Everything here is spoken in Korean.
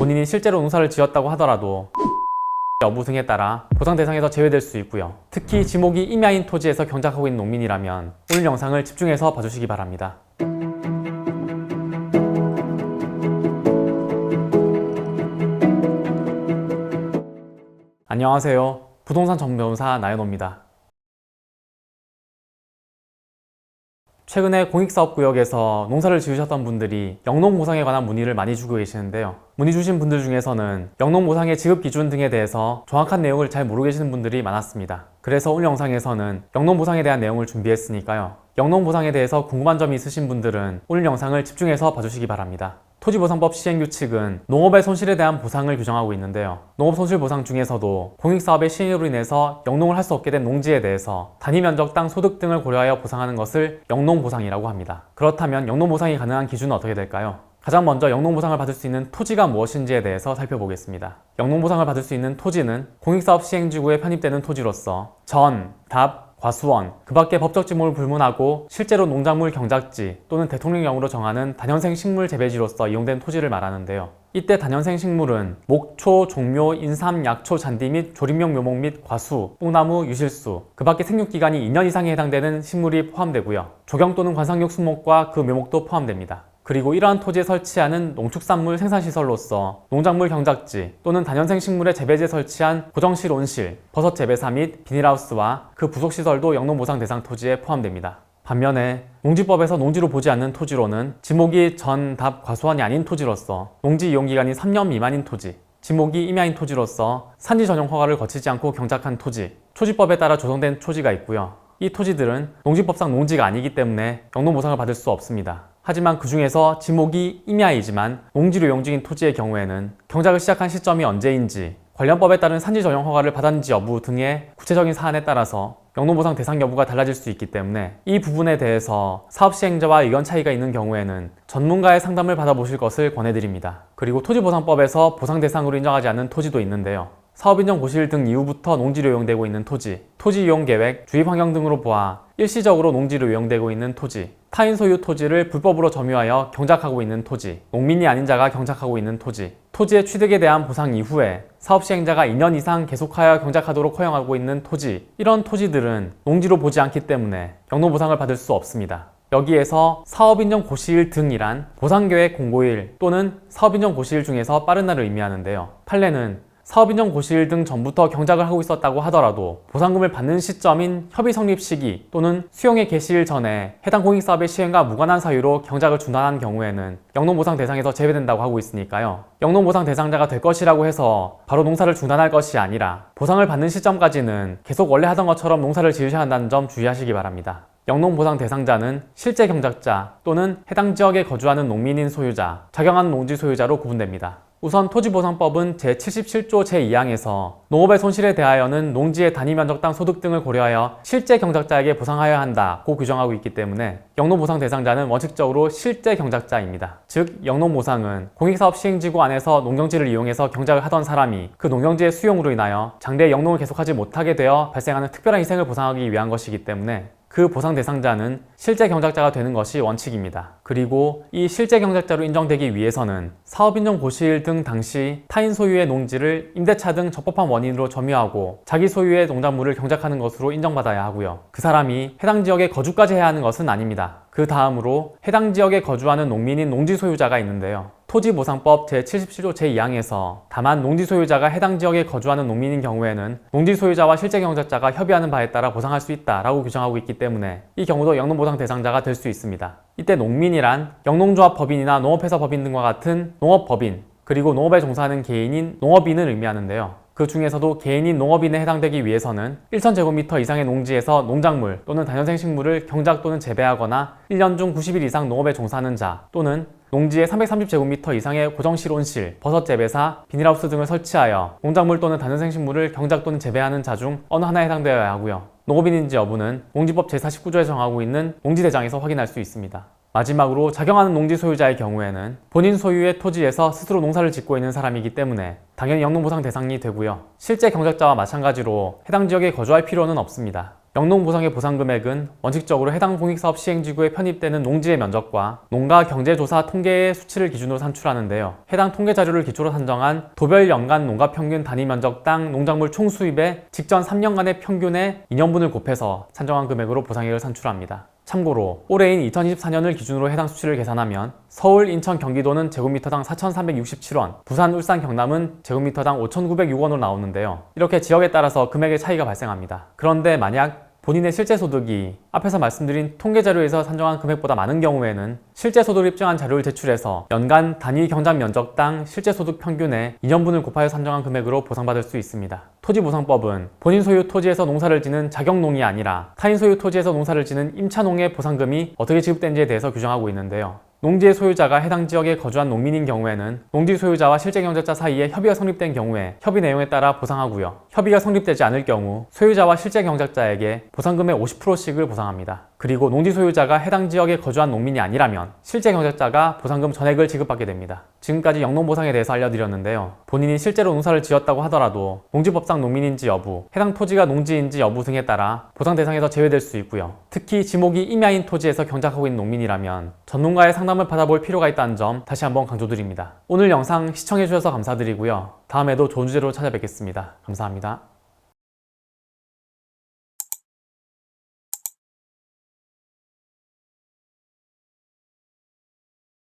본인이 실제로 농사를 지었다고 하더라도 여부 등에 따라 보상 대상에서 제외될 수 있고요. 특히 지목이 임야인 토지에서 경작하고 있는 농민이라면 오늘 영상을 집중해서 봐주시기 바랍니다. 안녕하세요. 부동산 전문변호사 나연호입니다. 최근에 공익사업구역에서 농사를 지으셨던 분들이 영농보상에 관한 문의를 많이 주고 계시는데요. 문의 주신 분들 중에서는 영농보상의 지급 기준 등에 대해서 정확한 내용을 잘 모르고 계시는 분들이 많았습니다. 그래서 오늘 영상에서는 영농보상에 대한 내용을 준비했으니까요. 영농보상에 대해서 궁금한 점이 있으신 분들은 오늘 영상을 집중해서 봐주시기 바랍니다. 토지보상법 시행규칙은 농업의 손실에 대한 보상을 규정하고 있는데요. 농업 손실 보상 중에서도 공익사업의 시행으로 인해서 영농을 할 수 없게 된 농지에 대해서 단위 면적 당 소득 등을 고려하여 보상하는 것을 영농보상이라고 합니다. 그렇다면 영농보상이 가능한 기준은 어떻게 될까요? 가장 먼저 영농보상을 받을 수 있는 토지가 무엇인지에 대해서 살펴보겠습니다. 영농보상을 받을 수 있는 토지는 공익사업 시행지구에 편입되는 토지로서 전, 답, 과수원, 그 밖에 법적 지목을 불문하고 실제로 농작물 경작지 또는 대통령령으로 정하는 단연생 식물 재배지로서 이용된 토지를 말하는데요. 이때 단연생 식물은 목초, 종묘, 인삼, 약초, 잔디 및 조림용 묘목 및 과수, 뽕나무, 유실수, 그 밖에 생육기간이 2년 이상에 해당되는 식물이 포함되고요. 조경 또는 관상육 수목과 그 묘목도 포함됩니다. 그리고 이러한 토지에 설치하는 농축산물 생산시설로서 농작물 경작지 또는 단연생 식물의 재배지에 설치한 고정실 온실, 버섯 재배사 및 비닐하우스와 그 부속시설도 영농보상 대상 토지에 포함됩니다. 반면에 농지법에서 농지로 보지 않는 토지로는 지목이 전, 답, 과수원이 아닌 토지로서 농지 이용기간이 3년 미만인 토지, 지목이 임야인 토지로서 산지 전용 허가를 거치지 않고 경작한 토지, 초지법에 따라 조성된 토지가 있고요. 이 토지들은 농지법상 농지가 아니기 때문에 영농보상을 받을 수 없습니다. 하지만 그 중에서 지목이 임야이지만 농지로 이용 중인 토지의 경우에는 경작을 시작한 시점이 언제인지 관련법에 따른 산지 전용 허가를 받았는지 여부 등의 구체적인 사안에 따라서 영농보상 대상 여부가 달라질 수 있기 때문에 이 부분에 대해서 사업 시행자와 의견 차이가 있는 경우에는 전문가의 상담을 받아보실 것을 권해드립니다. 그리고 토지보상법에서 보상 대상으로 인정하지 않는 토지도 있는데요. 사업인정 고시일 등 이후부터 농지로 이용되고 있는 토지, 토지 이용 계획, 주입 환경 등으로 보아 일시적으로 농지로 이용되고 있는 토지, 타인 소유 토지를 불법으로 점유하여 경작하고 있는 토지, 농민이 아닌 자가 경작하고 있는 토지, 토지의 취득에 대한 보상 이후에 사업 시행자가 2년 이상 계속하여 경작하도록 허용하고 있는 토지, 이런 토지들은 농지로 보지 않기 때문에 영농보상을 받을 수 없습니다. 여기에서 사업인정 고시일 등이란 보상계획 공고일 또는 사업인정 고시일 중에서 빠른 날을 의미하는데요. 판례는 사업인정 고시일 등 전부터 경작을 하고 있었다고 하더라도 보상금을 받는 시점인 협의 성립 시기 또는 수용의 개시일 전에 해당 공익사업의 시행과 무관한 사유로 경작을 중단한 경우에는 영농보상 대상에서 제외된다고 하고 있으니까요. 영농보상 대상자가 될 것이라고 해서 바로 농사를 중단할 것이 아니라 보상을 받는 시점까지는 계속 원래 하던 것처럼 농사를 지으셔야 한다는 점 주의하시기 바랍니다. 영농보상 대상자는 실제 경작자 또는 해당 지역에 거주하는 농민인 소유자, 작용하는 농지 소유자로 구분됩니다. 우선 토지보상법은 제77조 제2항에서 농업의 손실에 대하여는 농지의 단위 면적당 소득 등을 고려하여 실제 경작자에게 보상하여야 한다고 규정하고 있기 때문에 영농보상 대상자는 원칙적으로 실제 경작자입니다. 즉 영농보상은 공익사업 시행지구 안에서 농경지를 이용해서 경작을 하던 사람이 그 농경지의 수용으로 인하여 장래에 영농을 계속하지 못하게 되어 발생하는 특별한 희생을 보상하기 위한 것이기 때문에 그 보상 대상자는 실제 경작자가 되는 것이 원칙입니다. 그리고 이 실제 경작자로 인정되기 위해서는 사업인정 고시일 등 당시 타인 소유의 농지를 임대차 등 적법한 원인으로 점유하고 자기 소유의 농작물을 경작하는 것으로 인정받아야 하고요. 그 사람이 해당 지역에 거주까지 해야 하는 것은 아닙니다. 그 다음으로 해당 지역에 거주하는 농민인 농지 소유자가 있는데요. 토지보상법 제77조 제2항에서 다만 농지 소유자가 해당 지역에 거주하는 농민인 경우에는 농지 소유자와 실제 경작자가 협의하는 바에 따라 보상할 수 있다라고 규정하고 있기 때문에 이 경우도 영농보상 대상자가 될 수 있습니다. 이때 농민이란 영농조합 법인이나 농업회사 법인 등과 같은 농업 법인 그리고 농업에 종사하는 개인인 농업인을 의미하는데요. 그 중에서도 개인인 농업인에 해당되기 위해서는 1,000제곱미터 이상의 농지에서 농작물 또는 단연생 식물을 경작 또는 재배하거나 1년 중 90일 이상 농업에 종사하는 자 또는 농지에 330제곱미터 이상의 고정실 온실, 버섯 재배사, 비닐하우스 등을 설치하여 농작물 또는 단연생 식물을 경작 또는 재배하는 자 중 어느 하나에 해당되어야 하고요. 농업인인지 여부는 농지법 제49조에 정하고 있는 농지대장에서 확인할 수 있습니다. 마지막으로 작용하는 농지 소유자의 경우에는 본인 소유의 토지에서 스스로 농사를 짓고 있는 사람이기 때문에 당연히 영농보상 대상이 되고요. 실제 경작자와 마찬가지로 해당 지역에 거주할 필요는 없습니다. 영농보상의 보상 금액은 원칙적으로 해당 공익사업 시행지구에 편입되는 농지의 면적과 농가 경제조사 통계의 수치를 기준으로 산출하는데요. 해당 통계 자료를 기초로 산정한 도별 연간 농가 평균 단위 면적당 농작물 총 수입의 직전 3년간의 평균의 2년분을 곱해서 산정한 금액으로 보상액을 산출합니다. 참고로 올해인 2024년을 기준으로 해당 수치를 계산하면 서울, 인천, 경기도는 제곱미터당 4,367원, 부산, 울산, 경남은 제곱미터당 5,906원으로 나오는데요. 이렇게 지역에 따라서 금액의 차이가 발생합니다. 그런데 만약 본인의 실제 소득이 앞에서 말씀드린 통계 자료에서 산정한 금액보다 많은 경우에는 실제 소득을 입증한 자료를 제출해서 연간 단위 경작 면적당 실제 소득 평균의 2년분을 곱하여 산정한 금액으로 보상받을 수 있습니다. 토지 보상법은 본인 소유 토지에서 농사를 지는 자격농이 아니라 타인 소유 토지에서 농사를 지는 임차농의 보상금이 어떻게 지급되는지에 대해서 규정하고 있는데요. 농지의 소유자가 해당 지역에 거주한 농민인 경우에는 농지 소유자와 실제 경작자 사이에 협의가 성립된 경우에 협의 내용에 따라 보상하고요. 협의가 성립되지 않을 경우 소유자와 실제 경작자에게 보상금의 50%씩을 보상합니다. 그리고 농지 소유자가 해당 지역에 거주한 농민이 아니라면 실제 경작자가 보상금 전액을 지급받게 됩니다. 지금까지 영농보상에 대해서 알려드렸는데요. 본인이 실제로 농사를 지었다고 하더라도 농지법상 농민인지 여부, 해당 토지가 농지인지 여부 등에 따라 보상 대상에서 제외될 수 있고요. 특히 지목이 임야인 토지에서 경작하고 있는 농민이라면 전문가의 상담을 받아볼 필요가 있다는 점 다시 한번 강조드립니다. 오늘 영상 시청해주셔서 감사드리고요. 다음에도 좋은 주제로 찾아뵙겠습니다. 감사합니다.